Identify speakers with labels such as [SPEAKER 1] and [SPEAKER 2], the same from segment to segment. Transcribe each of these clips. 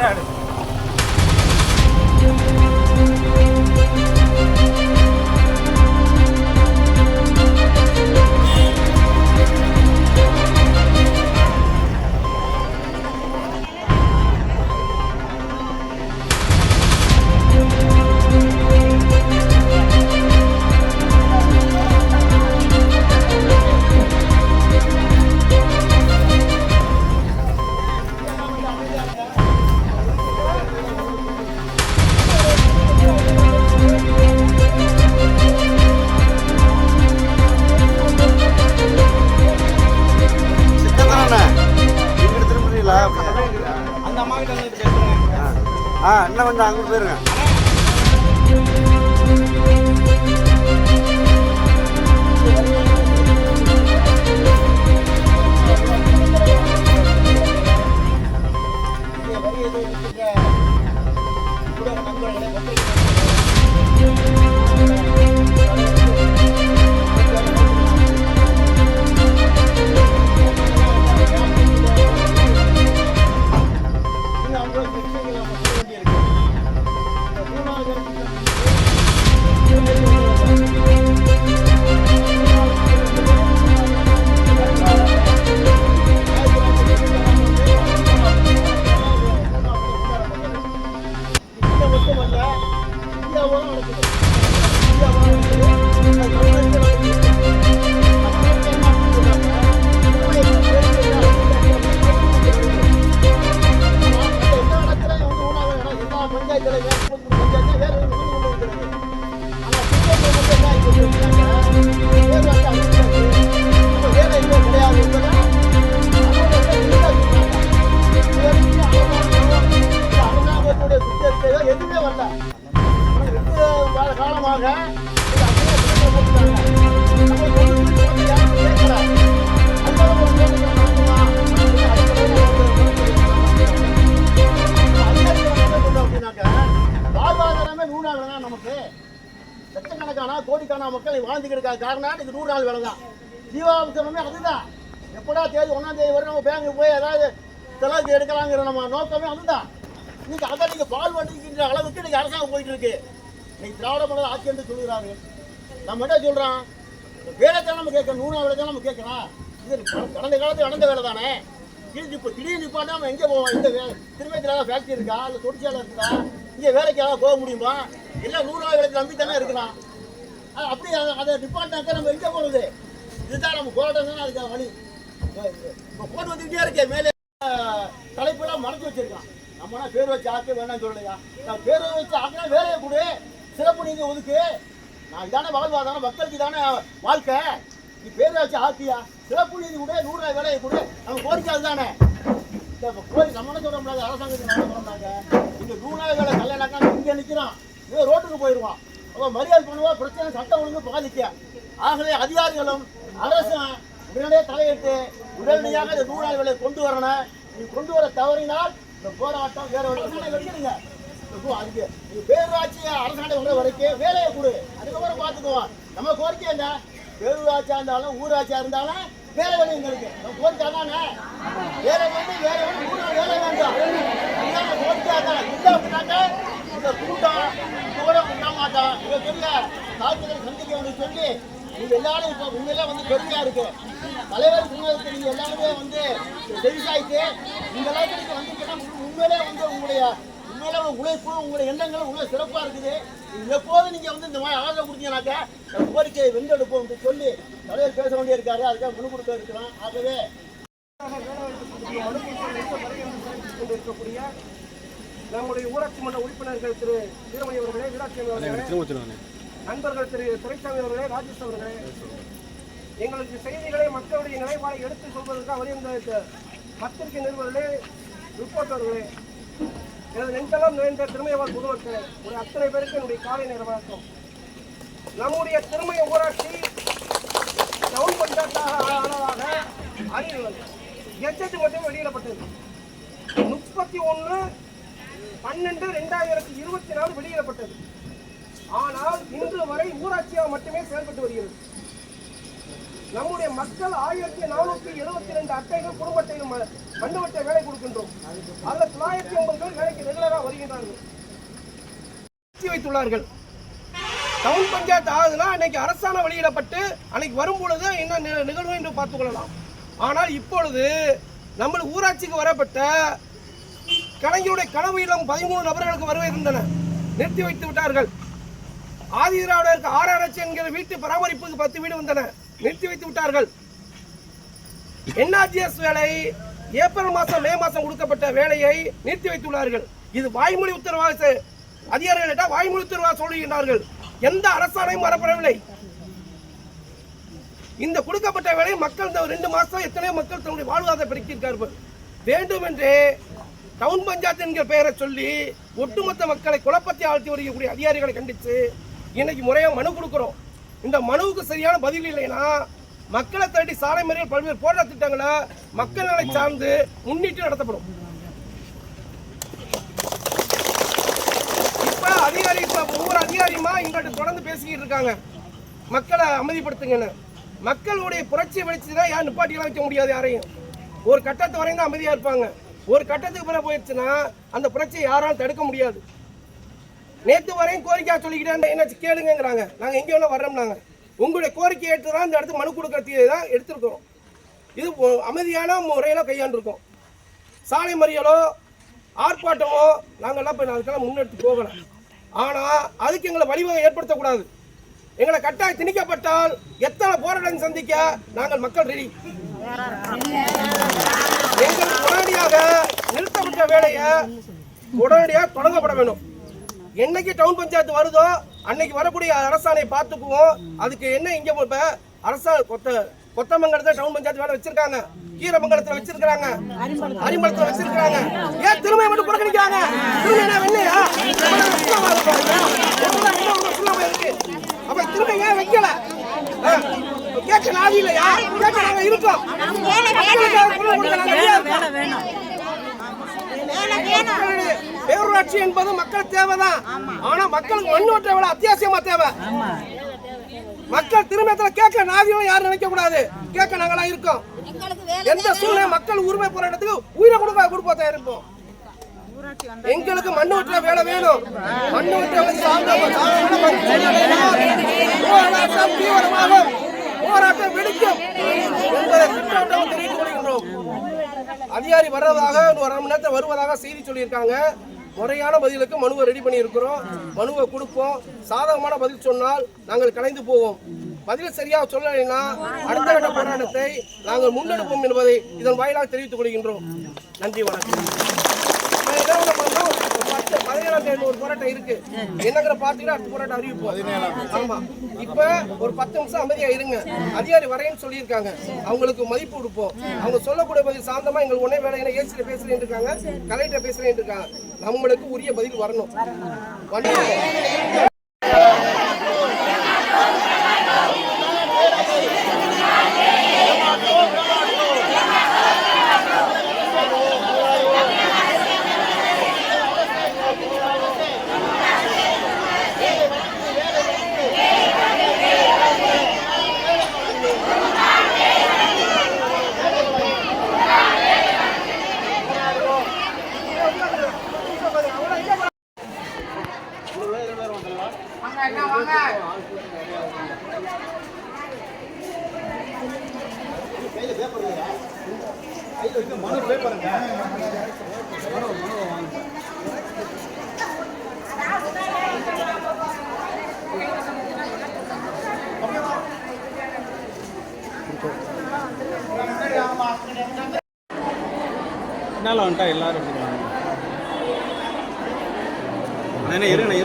[SPEAKER 1] പാട്ടാണ് இன்னும் போயிருங்க.
[SPEAKER 2] எதுவுமே வரல ரெண்டு காலமாக நம்ம கோடிக்கான மக்கள் வாழ்ந்துக்கிட்டு இருக்காங்க காரணம் இது நூறு நாள் வேலை தான் ஜீவாம்சமே அதுதான். எப்படா தேதி ஒன்றாம் தேதி வரை நம்ம பேங்க் போய் ஏதாவது செலவுக்கு எடுக்கலாங்கிற நம்ம நோக்கமே அதுதான். இன்னைக்கு அதை நீங்கள் பால் வண்டிக்கின்ற அளவுக்கு இன்னைக்கு அரசாங்கம் போயிட்டு இருக்கு இன்னைக்கு திராவிட மாடல் ஆட்சி என்று சொல்லுகிறாரு நம்ம என்ன சொல்றோம்? வேலைத்தான் நம்ம கேட்கணும் நூறு நாள் வேலை தான் நம்ம கேட்கலாம் இது கடந்த காலத்தில் நடந்த வேலை தானே? இது இப்போ திடீர்னு நிப்பாட்டா நம்ம எங்கே போவோம்? இந்த வேலை திரும்பத்தில் ஏதாவது ஃபேக்ட்ரி இருக்கா? இல்லை தொழிற்சாலை இருக்கா இங்கே வேலைக்கு ஏதாவது போக முடியுமா? எல்லாம் நூறு நாள் வேலைக்கு நம்பி தானே இருக்கலாம் அப்படி அதை அதை நிப்பாட்டினாக்க நம்ம எங்கே போகிறது இதுதான் நம்ம போராட்டம் தானே அதுக்கான வழி. இப்போ போட்டு வந்துக்கிட்டே இருக்கே மேலே தலைப்பெல்லாம் மறைச்சு வச்சிருக்கான். நம்மனா பேர் வச்சு ஆக்க வேணாம்னு சொல்லலையா? நான் பேர் வச்சு ஆக்கினா வேலையை கொடு. சிறப்பு நீங்கள் ஒதுக்கு. நான் இதானே வாழ்வாதாரம் மக்களுக்கு தானே வாழ்க்கை. நீ பேர் வச்சு ஆக்கியா? சிறப்பு நீதி கூட நூறு வேலையை கொடு. நம்ம கோரிக்கை அதுதானே இந்த கோரி நம்ம சொல்ல முடியாது அரசாங்கத்துக்கு என்ன சொல்றாங்க இங்க நூறு நாள் வேலை கல்யாணம் இங்க நிக்கிறான். இவன் ரோட்டுக்கு போயிடுவான் அவன் மரியாதை பண்ணுவா பிரச்சனை சட்டம் ஒழுங்கு பாதிக்க. ஆகவே அதிகாரிகளும் அரசும் உடனே தலையிட்டு உடனடியாக இந்த நூலாளிகளை கொண்டு வரணும். நீ கொண்டு வர தவறினால் இந்த போராட்டம் வேற ஒரு அரசாணை வைக்கிறீங்க இப்போ அதுக்கு நீ பேரூராட்சி அரசாணை வர வரைக்கும் வேலையை கொடு. அதுக்கப்புறம் பார்த்துக்குவோம் நம்ம கோரிக்கை என்ன? பேரூராட்சியா இருந்தாலும் ஊராட்சியா இருந்தாலும் வேலை வேணும் எங்களுக்கு. நம்ம கோரிக்கை தானே வேலை வேணும் வேலை வேணும் மூணு வேலை வேண்டாம். இதுதான் கோரிக்கை தான். இல்லை அப்படின்னாக்க இந்த கூட்டம் மாட்டான் இவ பெரிய தாக்குதல் சந்திக்க வேண்டும் சொல்லி நீங்க எல்லாரும் இப்போ உண்மையிலே வந்து பெருமையா இருக்கு. தலைவர் சொன்னதுக்கு நீங்க எல்லாருமே வந்து செவிசாய்த்து இந்த அளவுக்கு நீங்க உண்மையிலே வந்து உங்களுடைய உண்மையிலே உங்க உழைப்பு உங்களுடைய எண்ணங்களும் உங்களை சிறப்பா இருக்குது. இது எப்போது நீங்க வந்து இந்த மாதிரி ஆதரவு கொடுத்தீங்கன்னாக்கா இந்த கோரிக்கையை வென்றெடுப்போம் என்று சொல்லி தலைவர் பேச வேண்டியிருக்காரு. அதுக்காக முழு கொடுக்க இருக்கிறோம். ஆகவே
[SPEAKER 3] கொண்டிருக்கக்கூடிய நம்முடைய ஊராட்சி மன்ற உறுப்பினர்கள் திரு வீரமணி அவர்களே வீராட்சி அவர்களே நண்பர்கள் திரு துரைசாமி அவர்களே ராஜேஷ் அவர்களே. எங்களுக்கு செய்திகளை மக்களுடைய நிலைப்பாடை எடுத்து சொல்வதற்காக வருகின்ற பத்திரிகை நிறுவனர்களே ரிப்போர்ட்டர்களே எனது நெஞ்செல்லாம் நிறைந்த திருமையவர் பொதுமக்களே ஒரு அத்தனை பேருக்கு என்னுடைய காலை நேர வணக்கம். நம்முடைய திருமய ஊராட்சி டவுன் பஞ்சாயத்தாக ஆனதாக அறிவியல் கெஜெட் மட்டும் வெளியிடப்பட்டது. முப்பத்தி ஒன்று பன்னெண்டு ரெண்டாயிரத்தி இருபத்தி நாலு வெளியிடப்பட்டது. ஆனால் இன்று வரை ஊராட்சியாக மட்டுமே செயல்பட்டு வருகிறது. நம்முடைய மக்கள் ஆயிரத்தி நானூற்றி எழுபத்தி ரெண்டு அட்டைகள் குடும்பத்தையும் அட்டைகள் மண்டபத்தை வேலை கொடுக்கின்றோம். அதில் தொள்ளாயிரத்தி ஐம்பது பேர் வேலைக்கு ரெகுலராக வருகின்றார்கள். வைத்துள்ளார்கள். டவுன் பஞ்சாயத்து ஆகுதுன்னா அன்னைக்கு அரசாணை வெளியிடப்பட்டு அன்னைக்கு வரும் பொழுது என்ன நிகழ்வு என்று பார்த்துக்கொள்ளலாம் ஆனால் இப்பொழுது நம்மளுக்கு ஊராட்சிக்கு வரப்பட்ட கலைஞருடைய கனவு இல்லம் பதிமூணு நபர்களுக்கு வருகை இருந்தன. நிறுத்தி வைத்து விட்டார்கள். ஆதி திராவிடருக்கு ஆர்ஆர்எச் என்கிற வீட்டு பராமரிப்புக்கு பத்து வீடு வந்தன. நிறுத்தி வைத்து விட்டார்கள். என்ஆர்ஜிஎஸ் வேலை ஏப்ரல் மாதம் மே மாதம் கொடுக்கப்பட்ட வேலையை நிறுத்தி வைத்துள்ளார்கள் இது வாய்மொழி உத்தரவாக அதிகாரிகள் அதிகாரிகளிடம் வாய்மொழி உத்தரவாக சொல்லுகின்றார்கள். எந்த அரசாணையும் வரப்படவில்லை. இந்த கொடுக்கப்பட்ட வேலை மக்கள் இந்த ரெண்டு மாசம் எத்தனையோ மக்கள் தன்னுடைய வாழ்வாதாரம் பெருக்கியிருக்கார்கள். வேண்டுமென்றே டவுன் பஞ்சாயத்து என்கிற பெயரை சொல்லி ஒட்டுமொத்த மக்களை குழப்பத்தை ஆழ்த்தி வருகக்கூடிய அதிகாரிகளை கண்டித்து இன்னைக்கு முறையாக மனு கொடுக்குறோம். இந்த மனுவுக்கு சரியான பதில் இல்லைன்னா மக்களை தாண்டி சாலை மறியல் பல்வேறு போராட்ட திட்டங்களை மக்கள் நலை சார்ந்து முன்னிட்டு நடத்தப்படும். இப்ப அதிகாரி இப்ப ஒவ்வொரு அதிகாரியுமா எங்கள்கிட்ட தொடர்ந்து பேசிக்கிட்டு இருக்காங்க. மக்களை அமைதிப்படுத்துங்கன்னு. மக்களுடைய புரட்சி வெளிச்சுன்னா யார் நிப்பாட்டிலாம் வைக்க முடியாது யாரையும். ஒரு கட்டத்து வரையும் தான் அமைதியாக இருப்பாங்க. ஒரு கட்டத்துக்கு பிறகு போயிடுச்சுன்னா அந்த புரட்சியை யாராலும் தடுக்க முடியாது. நேற்று வரையும் கோரிக்கையாக சொல்லிக்கிட்டே என்ன கேளுங்கங்கிறாங்க. நாங்கள் எங்கே வேணா வர்றோம்னாங்க. உங்களுடைய கோரிக்கை ஏற்று தான் இந்த இடத்துக்கு மனு கொடுக்கறதுக்கு தான் எடுத்திருக்கிறோம். இது அமைதியான முறையில் கையாண்டுருக்கோம். சாலை மறியலோ ஆர்ப்பாட்டமோ நாங்கள்லாம் இப்போ அதுக்கெல்லாம் முன்னெடுத்து போகலாம் ஆனால் அதுக்கு எங்களை வழிவகை ஏற்படுத்தக்கூடாது. எங்களை கட்டாயம் திணிக்கப்பட்டால் எத்தனை போராட்டம் சந்திக்க நாங்கள் மக்கள் ரெடி எங்களுக்கு உடனடியாக நிறுத்தப்பட்ட வேலையை உடனடியாக தொடங்கப்பட வேண்டும் என்னைக்கு டவுன் பஞ்சாயத்து வருதோ அன்னைக்கு வரக்கூடிய அரசாணையை பார்த்துக்குவோம் அதுக்கு என்ன இங்கே இப்போ அரசா கொத்த கொத்தமங்கலத்தில் டவுன் பஞ்சாயத்து வேலை வச்சிருக்காங்க கீரமங்கலத்தில் வச்சிருக்காங்க அரிமலத்தில் வச்சிருக்காங்க ஏன் திரும்ப மட்டும் புறக்கணிக்கிறாங்க திரும்ப என்ன வெள்ளையா இருக்கு அப்ப திரும்ப ஏன் வைக்கல? ஆ, கேட்க நாதி இல்லையா கேட்க நாங்க இருக்கோம். பேரூராட்சி என்பது மக்கள் தேவைதான். ஆனா மக்களுக்கு மண்ணோட்ட விட அத்தியாவசியமா தேவை. மக்கள் திரும்பத்துல கேட்க நாதியும் யாரும் நினைக்க கூடாது கேட்க நாங்களாம் இருக்கோம். எந்த சூழ்நிலை மக்கள் உரிமை போராட்டத்துக்கு உயிரை கொடுக்க கொடுப்ப தயார் இருப்போம் எங்களுக்கு மண்ணு விட்டுற வேலை வேணும். மண்ணு விட்டுற போராட்டம் தீவிரமாகும் போராட்டம் வெடிக்கும். என்பதை திட்டவட்டம் தெரிவித்துக் கொள்கின்றோம். அதிகாரி வர்றதாக ஒரு அரை மணி நேரத்தில் வருவதாக செய்தி சொல்லியிருக்காங்க. முறையான பதிலுக்கு மனுவை ரெடி பண்ணியிருக்கிறோம். மனுவை கொடுப்போம். சாதகமான பதில் சொன்னால் நாங்கள் கலைந்து போவோம். பதில் சரியாக சொல்லலைன்னா அடுத்த கட்ட போராட்டத்தை நாங்கள் முன்னெடுப்போம் என்பதை இதன் வாயிலாக தெரிவித்துக் கொள்கின்றோம். நன்றி வணக்கம் நான் என்ன பண்ண போறேன்னா, ஒரு பத்து, பதினேழாம் தேதி ஒரு போராட்டம் இருக்கு. என்னங்கிற பாத்தீங்கன்னா அடுத்த போராட்டம் அறிவிப்போம். ஆமா. இப்ப ஒரு பத்து நிமிஷம் அமைதியா இருங்க. அதிகாரி வரேன்னு சொல்லியிருக்காங்க. அவங்களுக்கு மதிப்பு கொடுப்போம். அவங்க சொல்லக்கூடிய பதில் சாந்தமா எங்களுக்கு உடனே வேலை. என்ன ஏசில பேசுறேன் இருக்காங்க கலெக்டர் பேசுறேன் இருக்காங்க. நம்மளுக்கு உரிய பதில் வரணும். வந்து
[SPEAKER 4] பின்னால் வந்துட்டா எல்லாரும் எடுத்துக்கலாம் அண்ணா இருங்கண்ணே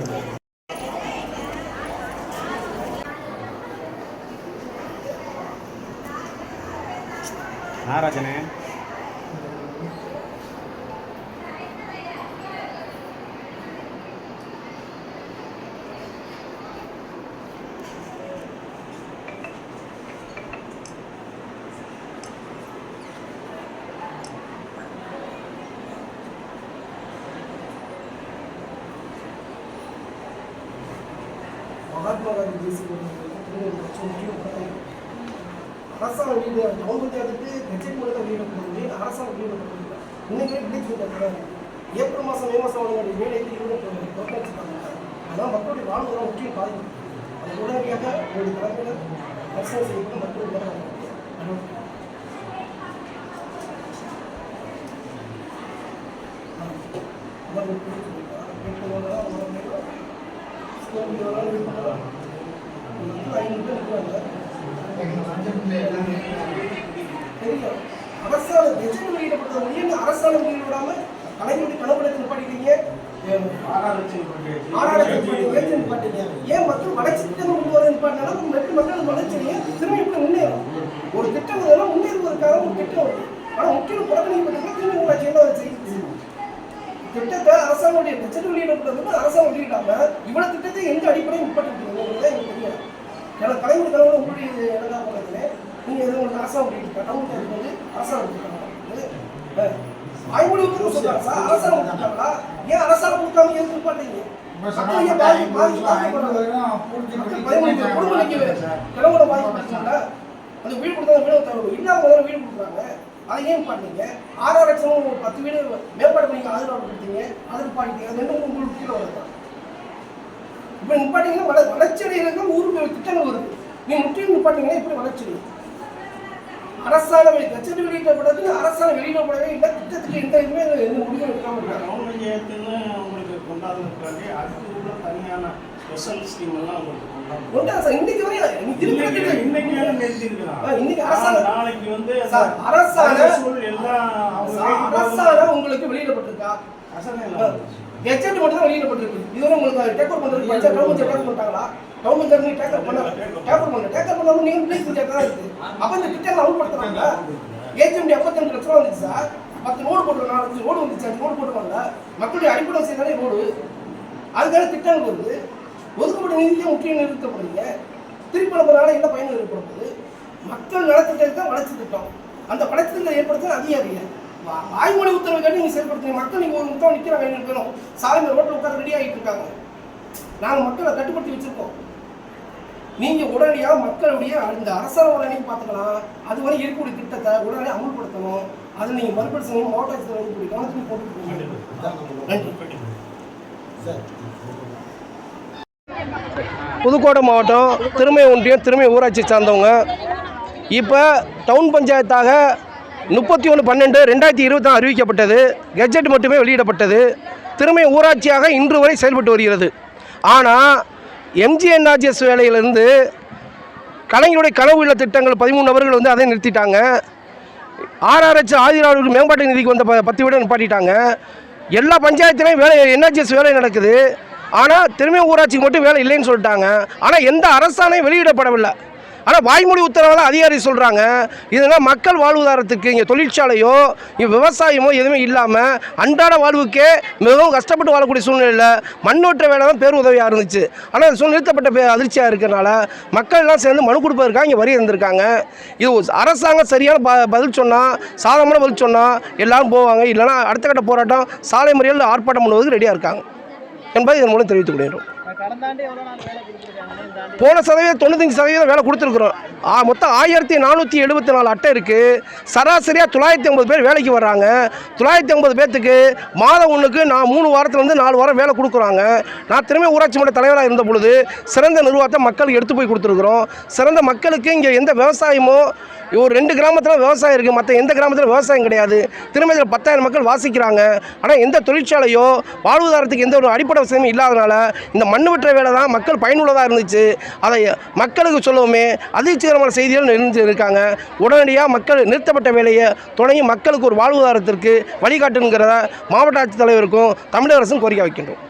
[SPEAKER 4] you. நாராஜனே
[SPEAKER 3] மகாத்மா காந்தி தேசிய அரசாங்கம் வெளியிட கவர்மெண்ட் வந்துட்டு பட்ஜெட் மட்டும் தான் வெளியிடப்படுது அரசாங்கம் வெளியிடப்படுது இன்னைக்கு பிடிச்சி இருக்கிறாங்க ஏப்ரல் மாதம் மே மாதம் அவங்களுடைய வேலைக்கு இவங்க புறக்கணிச்சிருக்காங்க அதான் மக்களுடைய வாழ்வு முக்கியம் பாதிக்கும் அது உடனடியாக அவருடைய தலைமையில் பரிசீலனை செய்யப்பட்டு மக்களுடைய இருக்கிறாங்க அரசாங்க எஜெண்ட் வெளியிடப்பட்டது ஒழிய அரசாங்கம் வெளியிடாம கலைஞருடைய கனவுலத்தில் நிப்பாட்டிட்டீங்க ஏன் மக்கள் வளர்ச்சி திட்டங்கள் கொண்டு வர நிப்பாட்டினாலும் மக்கள் மக்கள் வளர்ச்சியை திரும்பி முன்னேறும் ஒரு திட்டம் இதெல்லாம் முன்னேறுவதற்காக ஒரு திட்டம் ஆனால் முக்கியம் புறக்கணிக்கப்பட்டது திரும்பி உங்களாட்சி என்ன செய்யுது திட்டத்தை அரசாங்கமுடைய பட்ஜெட் வெளியிடப்பட்டது அரசாங்கம் வெளியிடாம இவ்வளவு திட்டத்தை எந்த அடிப்படையும் முற்பட்டு எனக்கு தெரியாது. எனக்கு கலைஞர் கனவு உங்களுடைய என்னதான் பண்ணதுன்னு நீங்க எதுவும் உங்களுக்கு அரசாங்கம் வெளியிட்டு டவுன் வந்து அரசாங்கம் வெளியிட்டாங்க ஆய்மொழி உத்தரவு சொல்றாங்க சார். அரசாங்கம் கொடுத்தாங்களா? ஏன் அரசாங்கம் கொடுக்காம எதுக்கு பாதிக்கப்படுறாங்க அந்த வீடு கொடுத்தா வீடு தரணும் இல்லாத முதல்ல வீடு கொடுக்குறாங்க. அதை ஏன் பண்ணீங்க? ஆறாறு லட்சம் ஒரு பத்து வீடு மேம்பாடு பண்ணி ஆதரவு கொடுத்தீங்க. அதில் பாடிட்டீங்க அது ரெண்டும் உங்களுக்கு கீழே வருது இப்போ நிப்பாட்டிங்கன்னா வள வளர்ச்சி அடைகிறதுக்கு ஊருக்கு திட்டங்கள் வருது. நீ முற்றிலும் நிப்பாட்டிங்கன்னா எப்படி வளர்ச்சி அடையும்? அரசாங்கம் வெளி- பட்ஜெட் வெளியிடப்பட்டது அரசாங்கம் வெளியிடப்படவே இல்லை திட்டத்துக்கு எந்த இதுவுமே எந்த முடிவும் எடுக்காம இருக்காங்க.
[SPEAKER 5] பஞ்சாயத்துன்னு உங்களுக்கு அதுக்கு உள்ள தனியான ஸ்பெஷல் ஸ்கீம் எல்லாம் உங்களுக்கு
[SPEAKER 3] இன்னைக்கு வரையும் இன்னைக்கு
[SPEAKER 5] இன்னைக்கு
[SPEAKER 3] அரசாங்கம்
[SPEAKER 5] நாளைக்கு வந்து
[SPEAKER 3] சார், அரசாங்கம்
[SPEAKER 5] அரசு எல்லாம் அவங்க
[SPEAKER 3] சார்,
[SPEAKER 5] கைக்கு
[SPEAKER 3] அரசாங்கம் உங்களுக்கு வெளியிடப்பட்டிருக்கா?
[SPEAKER 5] அரசாங்கம் எல்லாம்
[SPEAKER 3] மட்டும் தான் வெளியிடப்பட்டிருக்கு இதுவரை உங்களுக்கு டேக் ஓவர் பண்றது பட்ஜெட் கவர்மெண்ட் டேக் ஓவர் பண்ணிட்டாங்களா? கவர்மெண்ட் நீங்க டேக் ஓவர் பண்ண டேக் ஓவர் பண்ணல. டேக் ஓவர் பண்ணாம நீங்க பிளேஸ் பட்ஜெட் தான் இருக்கு. அப்ப இந்த திட்டம் அமல்படுத்துறாங்க ஏஜென்ட் எப்பத்தஞ்சு லட்சம் ரூபா வந்துச்சு சார். பத்து நோடு போட்டு நாலஞ்சு ரோடு வந்துச்சு. அஞ்சு ரோடு போட்டுருவாங்க மக்களுடைய அடிப்படை வசதிதானே ரோடு அதுக்காக திட்டங்கள் வருது. ஒதுக்கப்பட்ட நிதியை முக்கியம் நிறுத்தப்படுங்க திருப்பி அனுப்புறதுனால என்ன பயன் ஏற்படுறது மக்கள் நலத்திட்டம் தான் வளர்ச்சி திட்டம். அந்த வளர்ச்சி திட்டம் ஏற்படுத்த அதிகாரிகள். வாய்மொழி உத்தரவு கேட்டு நீங்க செயல்படுத்துங்க. மக்கள் நீங்க ஒரு முத்தம் நிக்கிறாங்க எங்களுக்கு வேணும் சாலை ரோட்ல உட்கார ரெடி ஆகிட்டு இருக்காங்க. நாங்க மக்களை கட்டுப்படுத்தி வச்சிருக்கோம். நீங்க உடனடியாக மக்களுடைய அந்த அரசாங்க உடனே பார்த்துக்கலாம். அது வரை இருக்கக்கூடிய திட்டத்தை உடனே அமல்படுத்தணும். அதை நீங்க மறுபரிசீலனை மோட்டார் ஆட்சியர் வந்து கவனத்துக்கு போட்டு நன்றி. புதுக்கோட்டை மாவட்டம் திருமை ஒன்றியம் திருமை ஊராட்சி சார்ந்தவங்க. இப்போ டவுன் பஞ்சாயத்தாக முப்பத்தி ஒன்று பன்னெண்டு ரெண்டாயிரத்தி இருபத்தி அறிவிக்கப்பட்டது. கெஜெட் மட்டுமே வெளியிடப்பட்டது. திருமை ஊராட்சியாக இன்று வரை செயல்பட்டு வருகிறது. ஆனால் எம்ஜிஎன்ஆர்ஜிஎஸ் வேலையிலிருந்து கலைஞருடைய கனவு இல்ல திட்டங்கள் பதிமூணு நபர்கள் வந்து அதை நிறுத்திட்டாங்க. ஆர்ஆர்ஹெச் ஆதிராவுக்கு மேம்பாட்டு நிதிக்கு வந்த ப பத்து வீடு நிப்பாட்டிட்டாங்க. எல்லா பஞ்சாயத்துலேயும் வேலை என்ஆர்ஜிஎஸ் வேலை நடக்குது. ஆனால் திறமை ஊராட்சிக்கு மட்டும் வேலை இல்லைன்னு சொல்லிட்டாங்க. ஆனால் எந்த அரசாணையும் வெளியிடப்படவில்லை. ஆனால் வாய்மொழி உத்தரவில் அதிகாரி சொல்கிறாங்க இதனால் மக்கள் வாழ்வாதாரத்துக்கு இங்கே தொழிற்சாலையோ இங்கே விவசாயமோ எதுவுமே இல்லாமல் அன்றாட வாழ்வுக்கே மிகவும் கஷ்டப்பட்டு வாழக்கூடிய சூழ்நிலையில் மண்ணோட்ட வேலை தான் பேருதவியாக இருந்துச்சு. ஆனால் அது சூழ் நிறுத்தப்பட்ட பே அதிர்ச்சியாக இருக்கிறனால மக்கள் எல்லாம் சேர்ந்து மனு கொடுப்பதற்காக இங்கே வரி இருந்திருக்காங்க. இது அரசாங்கம் சரியான ப பதில் சொன்னால் சாதகமான பதில் சொன்னால் எல்லாரும் போவாங்க. இல்லைன்னா அடுத்த கட்ட போராட்டம் சாலை மறியல் ஆர்ப்பாட்டம் பண்ணுவதற்கு ரெடியாக இருக்காங்க. என்பதை இதன் மூலம் தெரிவித்துக் கொள்கிறோம். போன சதவீதம் தொண்ணூத்தஞ்சு சதவீதம் வேலை கொடுத்துருக்குறோம். ஆ மொத்தம் ஆயிரத்தி நானூற்றி எழுபத்தி நாலு அட்டை இருக்குது சராசரியாக தொள்ளாயிரத்தி ஐம்பது பேர் வேலைக்கு வர்றாங்க. தொள்ளாயிரத்தி ஐம்பது பேர்த்துக்கு மாதம் ஒன்றுக்கு நான் மூணு வாரத்துலேருந்து நாலு வாரம் வேலை கொடுக்குறாங்க. நான் திரும்ப ஊராட்சி மன்ற தலைவராக இருந்த பொழுது சிறந்த நிர்வாகத்தை மக்களுக்கு எடுத்து போய் கொடுத்துருக்குறோம். சிறந்த மக்களுக்கு இங்கே எந்த விவசாயமோ ஒரு ரெண்டு கிராமத்தில் விவசாயம் இருக்குது மற்ற எந்த கிராமத்தில் விவசாயம் கிடையாது. திரும்ப இதில் பத்தாயிரம் மக்கள் வாசிக்கிறாங்க. ஆனால் எந்த தொழிற்சாலையோ வாழ்வாதாரத்துக்கு எந்த ஒரு அடிப்படை வசதியும் இல்லாதனால இந்த மண்ணு வெட்டுற வேலை தான் மக்கள் பயனுள்ளதாக நடந்துச்சு அதை மக்களுக்கு சொல்லவுமே அதிர்ச்சிகரமான செய்திகள் இருந்து இருக்காங்க. உடனடியாக மக்கள் நிறுத்தப்பட்ட வேலையை தொடங்கி மக்களுக்கு ஒரு வாழ்வாதாரத்திற்கு வழிகாட்டுங்கிறத மாவட்ட ஆட்சித்தலைவருக்கும் தமிழக அரசும் கோரிக்கை வைக்கின்றோம்.